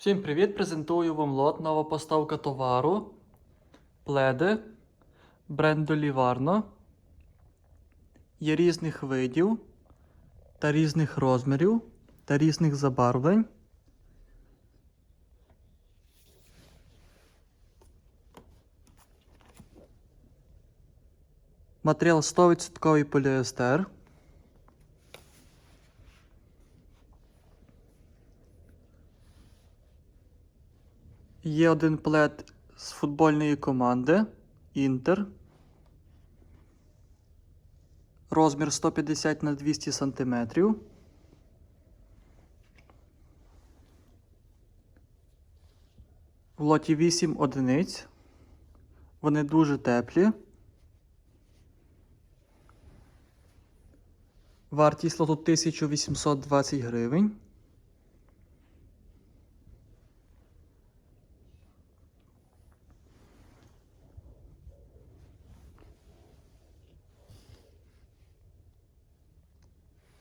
Всім привіт! Презентую вам лот нова поставка товару. Пледи бренду Livarno. Є різних видів та різних розмірів та різних забарвлень. Матеріал 100% поліестер. Є один плед з футбольної команди Інтер. Розмір 150 на 200 см. В лоті 8 одиниць. Вони дуже теплі. Вартість лоту 1820 гривень.